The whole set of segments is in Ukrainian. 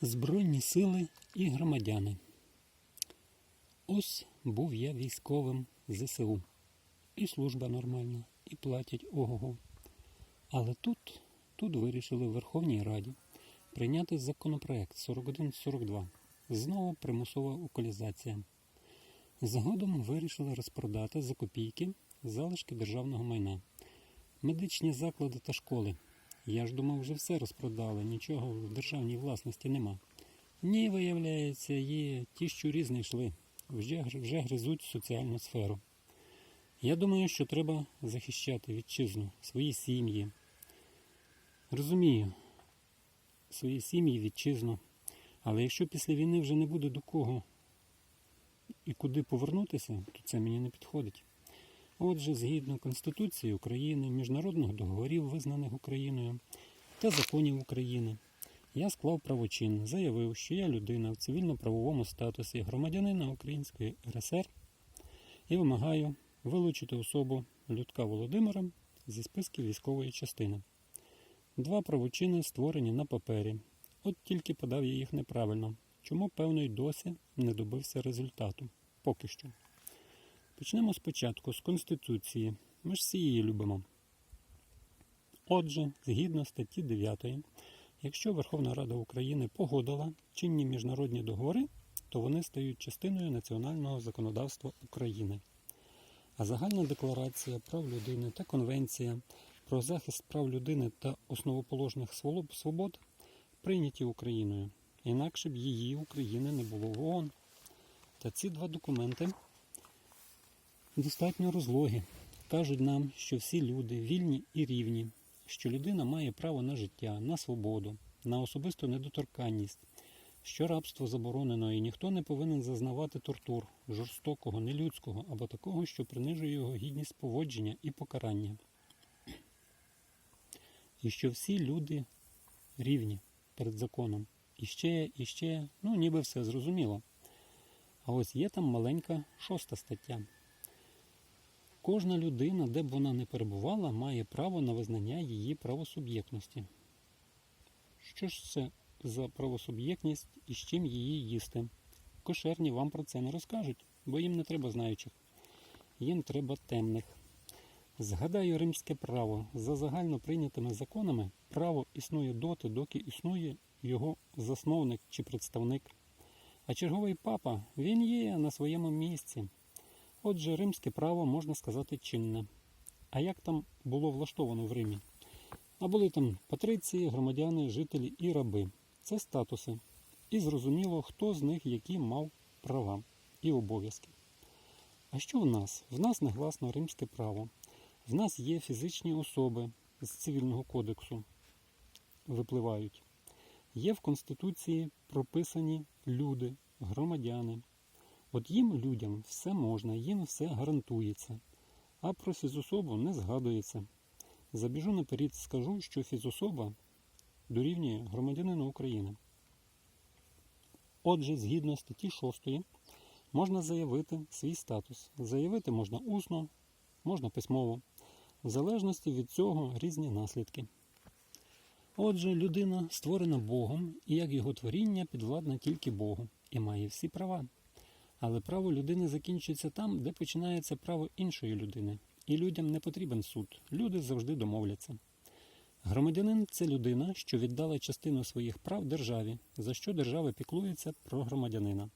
Збройні сили і громадяни. Ось був я військовим ЗСУ. І служба нормальна, і платять ого-го. Але тут, тут вирішили в Верховній Раді прийняти законопроект 4142. Знову примусова укалізація. Згодом вирішили розпродати за копійки залишки державного майна. Медичні заклади та школи. Я ж думав, вже все розпродали, нічого в державній власності нема. Ні, виявляється, є ті, що різні йшли, вже, вже гризуть соціальну сферу. Я думаю, що треба захищати вітчизну, свої сім'ї. Розумію, свої сім'ї, вітчизну. Але якщо після війни вже не буде до кого і куди повернутися, то це мені не підходить. Отже, згідно Конституції України, міжнародних договорів, визнаних Україною та законів України, я склав правочин, заявив, що я людина в цивільно-правовому статусі громадянина Української РСР і вимагаю вилучити особу Людка Володимира зі списків військової частини. Два правочини створені на папері. От тільки подав я їх неправильно, чому, певно, й досі не добився результату. Поки що. Почнемо спочатку з Конституції. Ми ж всі її любимо. Отже, згідно статті 9, якщо Верховна Рада України погодила чинні міжнародні договори, то вони стають частиною національного законодавства України. А загальна декларація прав людини та Конвенція про захист прав людини та основоположних свобод прийняті Україною. Інакше б її України не було в ООН. Та ці два документи достатньо розлогі. Кажуть нам, що всі люди вільні і рівні, що людина має право на життя, на свободу, на особисту недоторканність, що рабство заборонено і ніхто не повинен зазнавати тортур, жорстокого, нелюдського або такого, що принижує його гідність поводження і покарання. І що всі люди рівні перед законом. І ще, і ще, ну ніби все зрозуміло. А ось є там маленька шоста стаття. Кожна людина, де б вона не перебувала, має право на визнання її правосуб'єктності. Що ж це за правосуб'єктність і з чим її їсти? Кошерні вам про це не розкажуть, бо їм не треба знаючих. Їм треба темних. Згадаю римське право. За загально прийнятими законами право існує доти, доки існує його засновник чи представник. А черговий папа він є на своєму місці. Отже, римське право можна сказати чинне. А як там було влаштовано в Римі? А були там патриції, громадяни, жителі і раби. Це статуси. І зрозуміло, хто з них які мав права і обов'язки. А що в нас? В нас негласно римське право. В нас є фізичні особи з цивільного кодексу, випливають. Є в Конституції прописані люди, громадяни. От їм, людям, все можна, їм все гарантується. А про фізособу не згадується. Забіжу наперед, скажу, що фізособа дорівнює громадянину України. Отже, згідно статті 6, можна заявити свій статус. Заявити можна усно, можна письмово. В залежності від цього різні наслідки. Отже, людина створена Богом, і як його творіння підвладна тільки Богу і має всі права. Але право людини закінчується там, де починається право іншої людини. І людям не потрібен суд. Люди завжди домовляться. Громадянин це людина, що віддала частину своїх прав державі, за що держава піклується про громадянина.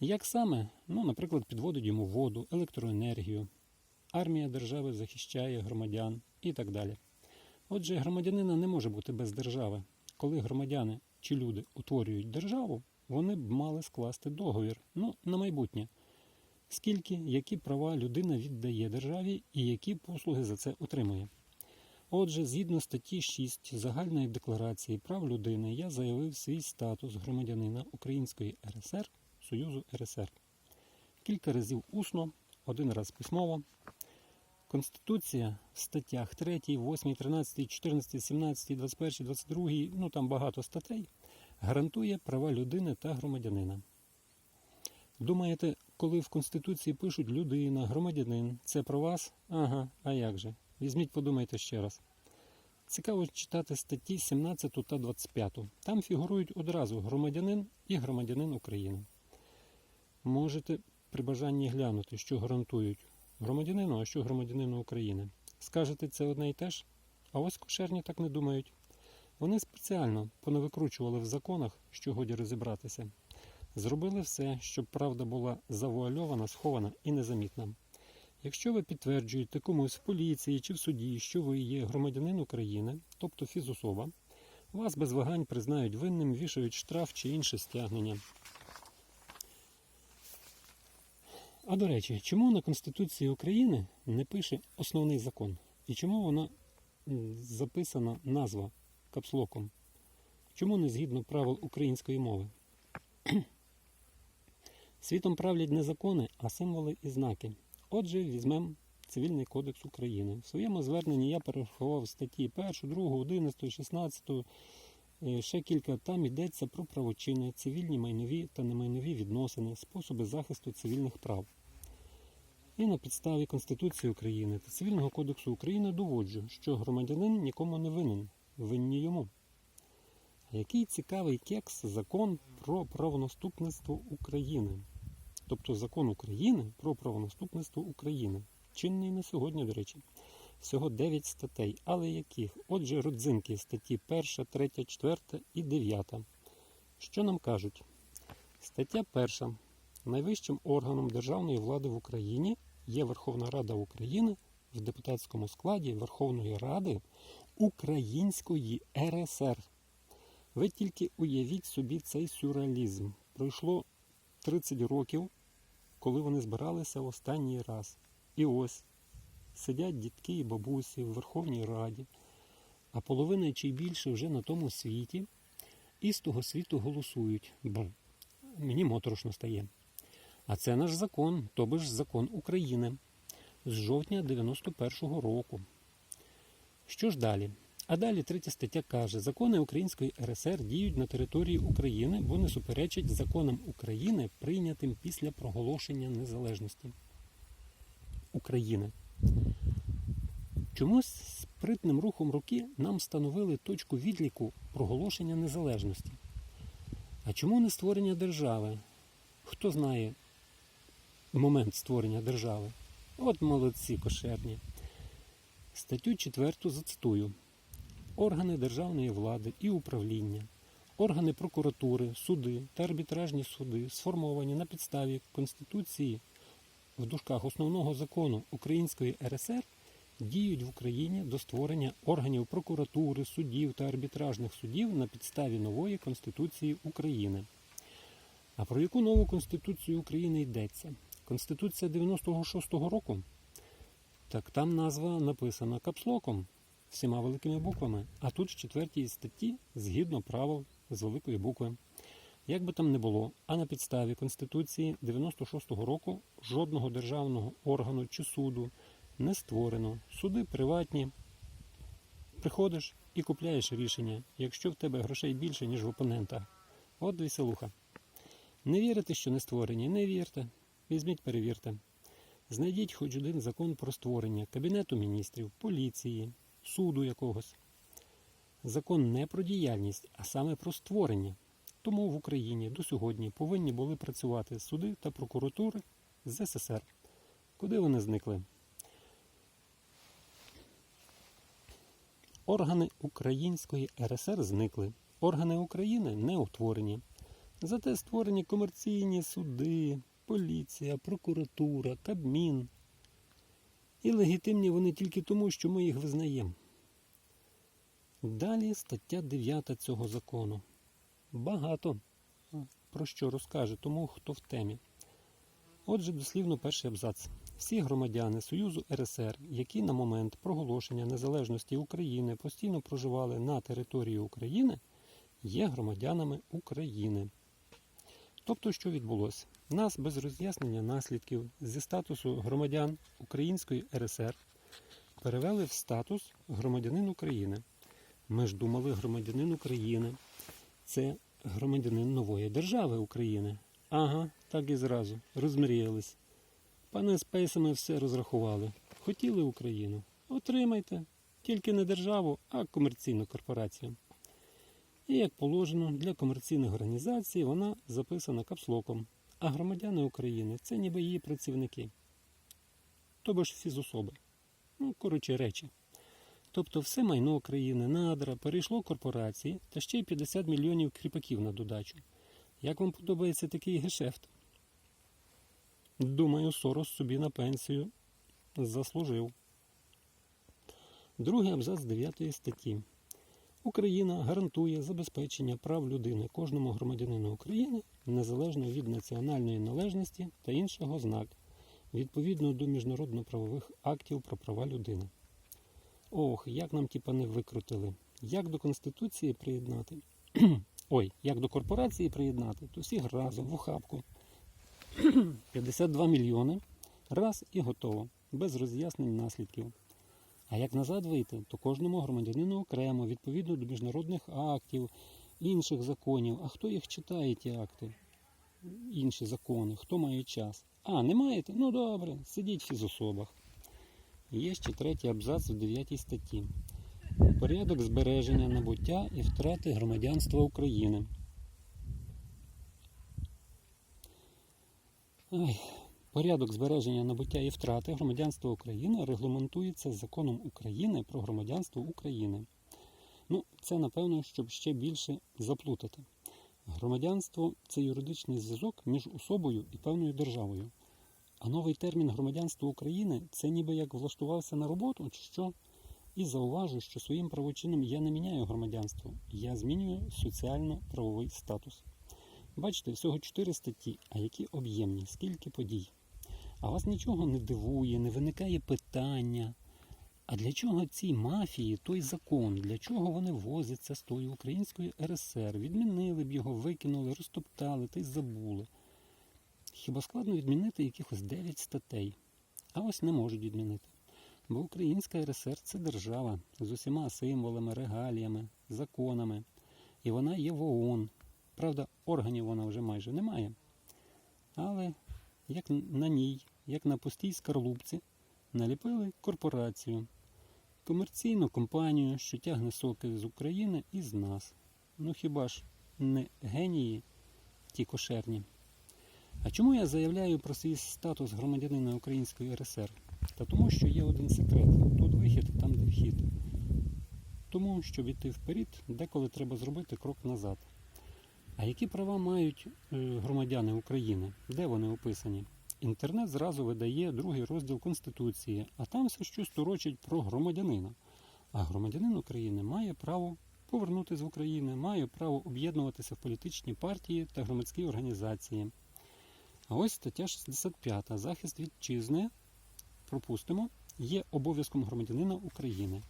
Як саме? Ну, наприклад, підводить йому воду, електроенергію, армія держави захищає громадян і так далі. Отже, громадянина не може бути без держави. Коли громадяни чи люди утворюють державу, вони б мали скласти договір ну, на майбутнє. Скільки, які права людина віддає державі і які послуги за це отримує. Отже, згідно статті 6 Загальної декларації прав людини, я заявив свій статус громадянина Української РСР Союзу РСР. Кілька разів усно, один раз письмово. Конституція в статтях 3, 8, 13, 14, 17, 21, 22, ну там багато статей, гарантує права людини та громадянина. Думаєте, коли в Конституції пишуть людина, громадянин, це про вас? Ага, а як же? Візьміть, подумайте ще раз. Цікаво читати статті 17 та 25. Там фігурують одразу громадянин і громадянин України. Можете при бажанні глянути, що гарантують громадянину, а що громадянину України. Скажете, це одне і те ж? А ось кошерні так не думають. Вони спеціально понавикручували в законах, що годі розібратися. Зробили все, щоб правда була завуальована, схована і незамітна. Якщо ви підтверджуєте комусь в поліції чи в суді, що ви є громадянин України, тобто фізособа, вас без вагань признають винним, вішають штраф чи інше стягнення. А до речі, чому на Конституції України не пише основний закон? І чому вона записана назва капслоком? Чому не згідно правил української мови? Світом правлять не закони, а символи і знаки. Отже, візьмемо Цивільний кодекс України. В своєму зверненні я перерахував статті 1, 2, 11, 16, е, ще кілька. Там йдеться про правочини, цивільні майнові та немайнові відносини, способи захисту цивільних прав. І на підставі Конституції України та Цивільного кодексу України доводжу, що громадянин нікому не винен, винні йому. Який цікавий кекс закон про правонаступництво України. Тобто закон України про правонаступництво України. Чинний на сьогодні, до речі. Всього 9 статей, але яких? Отже, родзинки статті 1, 3, 4 і 9. Що нам кажуть? Стаття 1. Найвищим органом державної влади в Україні є Верховна Рада України в депутатському складі Верховної Ради Української РСР. Ви тільки уявіть собі цей сюрреалізм. Пройшло 30 років, коли вони збиралися останній раз. І ось сидять дітки і бабусі в Верховній Раді, а половина чи більше вже на тому світі, і з того світу голосують. Бр. Мені моторошно стає. А це наш закон, тобто ж закон України з жовтня 91-го року. Що ж далі? А далі третя стаття каже, закони Української РСР діють на території України, бо не суперечать законам України, прийнятим після проголошення незалежності України. Чомусь спритним рухом руки нам встановили точку відліку проголошення незалежності. А чому не створення держави? Хто знає момент створення держави? От молодці кошерні. Статтю 4 зацитую. Органи державної влади і управління, органи прокуратури, суди та арбітражні суди сформовані на підставі Конституції в дужках основного закону Української РСР діють в Україні до створення органів прокуратури, судів та арбітражних судів на підставі нової Конституції України. А про яку нову Конституцію України йдеться? Конституція 96-го року? Так там назва написана капслоком всіма великими буквами, а тут в четвертій статті згідно правил з великої букви. Як би там не було, а на підставі Конституції 96-го року жодного державного органу чи суду не створено. Суди приватні. Приходиш і купляєш рішення, якщо в тебе грошей більше, ніж в опонента. От веселуха. Не вірите, що не створені? Не вірте. Візьміть, перевірте. Знайдіть хоч один закон про створення Кабінету міністрів, поліції, суду якогось. Закон не про діяльність, а саме про створення. Тому в Україні до сьогодні повинні були працювати суди та прокуратури з СССР. Куди вони зникли? Органи Української РСР зникли. Органи України не утворені. Зате створені комерційні суди, поліція, прокуратура, Кабмін. І легітимні вони тільки тому, що ми їх визнаємо. Далі стаття 9 цього закону. Багато про що розкаже тому, хто в темі. Отже, дослівно перший абзац. Всі громадяни Союзу РСР, які на момент проголошення незалежності України постійно проживали на території України, є громадянами України. Тобто, що відбулося? Нас без роз'яснення наслідків зі статусу громадян Української РСР перевели в статус громадянин України. Ми ж думали, громадянин України це громадянин нової держави України. Ага, так і зразу. Розмріялись. Пане з пейсами все розрахували. Хотіли Україну? Отримайте. Тільки не державу, а комерційну корпорацію. І як положено, для комерційних організацій вона записана капслоком, а громадяни України це ніби її працівники. Тобто ж фізособи. Ну, коротше речі. Тобто все майно країни, надра, перейшло корпорації та ще й 50 мільйонів кріпаків на додачу. Як вам подобається такий гешефт? Думаю, Сорос собі на пенсію заслужив. Другий абзац 9 статті. Україна гарантує забезпечення прав людини кожному громадянину України незалежно від національної належності та інших ознак, відповідно до міжнародно-правових актів про права людини. Ох, як нам тіпа не викрутили. Як до Конституції приєднати? Ой, як до корпорації приєднати, то всіх разом в охапку. 52 мільйони. Раз і готово, без роз'яснень наслідків. А як назад вийти, то кожному громадянину окремо, відповідно до міжнародних актів, інших законів. А хто їх читає, ті акти? Інші закони, хто має час? А, не маєте? Ну добре, сидіть в фізособах. Є ще третій абзац у 9 статті. Порядок збереження, набуття і втрати громадянства України. Ай. Порядок збереження набуття і втрати громадянства України регламентується законом України про громадянство України. Ну, це напевно, щоб ще більше заплутати. Громадянство це юридичний зв'язок між особою і певною державою. А новий термін громадянство України це ніби як влаштувався на роботу, чи що? І зауважу, що своїм правочином я не міняю громадянство, я змінюю соціально-правовий статус. Бачите, всього 4 статті, а які об'ємні, скільки подій. А вас нічого не дивує, не виникає питання. А для чого цій мафії той закон? Для чого вони возяться з тої української РСР? Відмінили б його, викинули, розтоптали та й забули. Хіба складно відмінити якихось 9 статей? А ось не можуть відмінити. Бо Українська РСР це держава з усіма символами, регаліями, законами. І вона є в ООН. Правда, органів вона вже майже не має. Але як на ній, як на пустій скорлупці, наліпили корпорацію, комерційну компанію, що тягне соки з України і з нас. Ну хіба ж не генії ті кошерні? А чому я заявляю про свій статус громадянина Української РСР? Та тому, що є один секрет: тут вихід, там де вхід. Тому, щоб іти вперед, деколи треба зробити крок назад. А які права мають е, громадяни України? Де вони описані? Інтернет зразу видає другий розділ Конституції, а там все щось турочить про громадянина. А громадянин України має право повернутися в Україну, має право об'єднуватися в політичні партії та громадські організації. А ось стаття 65. Захист вітчизни, пропустимо, є обов'язком громадянина України.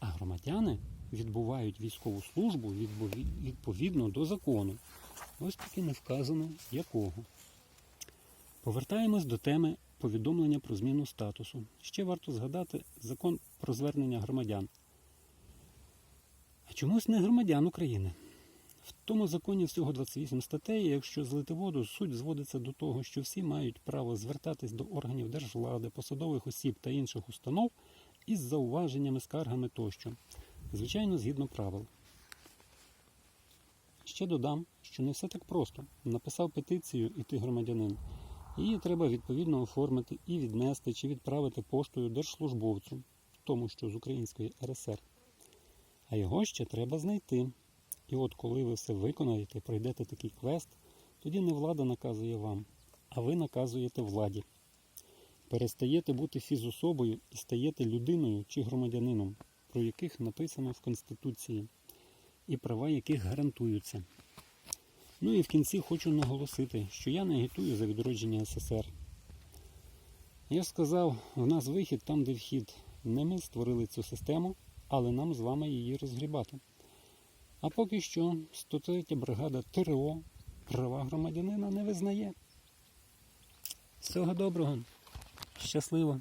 А громадяни відбувають військову службу відповідно до закону. Ось таки не вказано якого. Повертаємось до теми повідомлення про зміну статусу. Ще варто згадати закон про звернення громадян. А чомусь не громадян України. В тому законі всього 28 статей, якщо злити воду, суть зводиться до того, що всі мають право звертатись до органів держвлади, посадових осіб та інших установ із зауваженнями, скаргами тощо. Звичайно, згідно правил. Ще додам, що не все так просто. Написав петицію і ти громадянин. Її треба відповідно оформити і віднести чи відправити поштою держслужбовцю, тому що з Української РСР. А його ще треба знайти. І от коли ви все виконаєте, пройдете такий квест, тоді не влада наказує вам, а ви наказуєте владі. Перестаєте бути фізособою і стаєте людиною чи громадянином, про яких написано в Конституції, і права яких гарантуються. Ну і в кінці хочу наголосити, що я не агітую за відродження СССР. Я ж сказав, в нас вихід там, де вхід. Не ми створили цю систему, але нам з вами її розгрібати. А поки що 103 бригада ТРО права громадянина не визнає. Всього доброго, щасливо!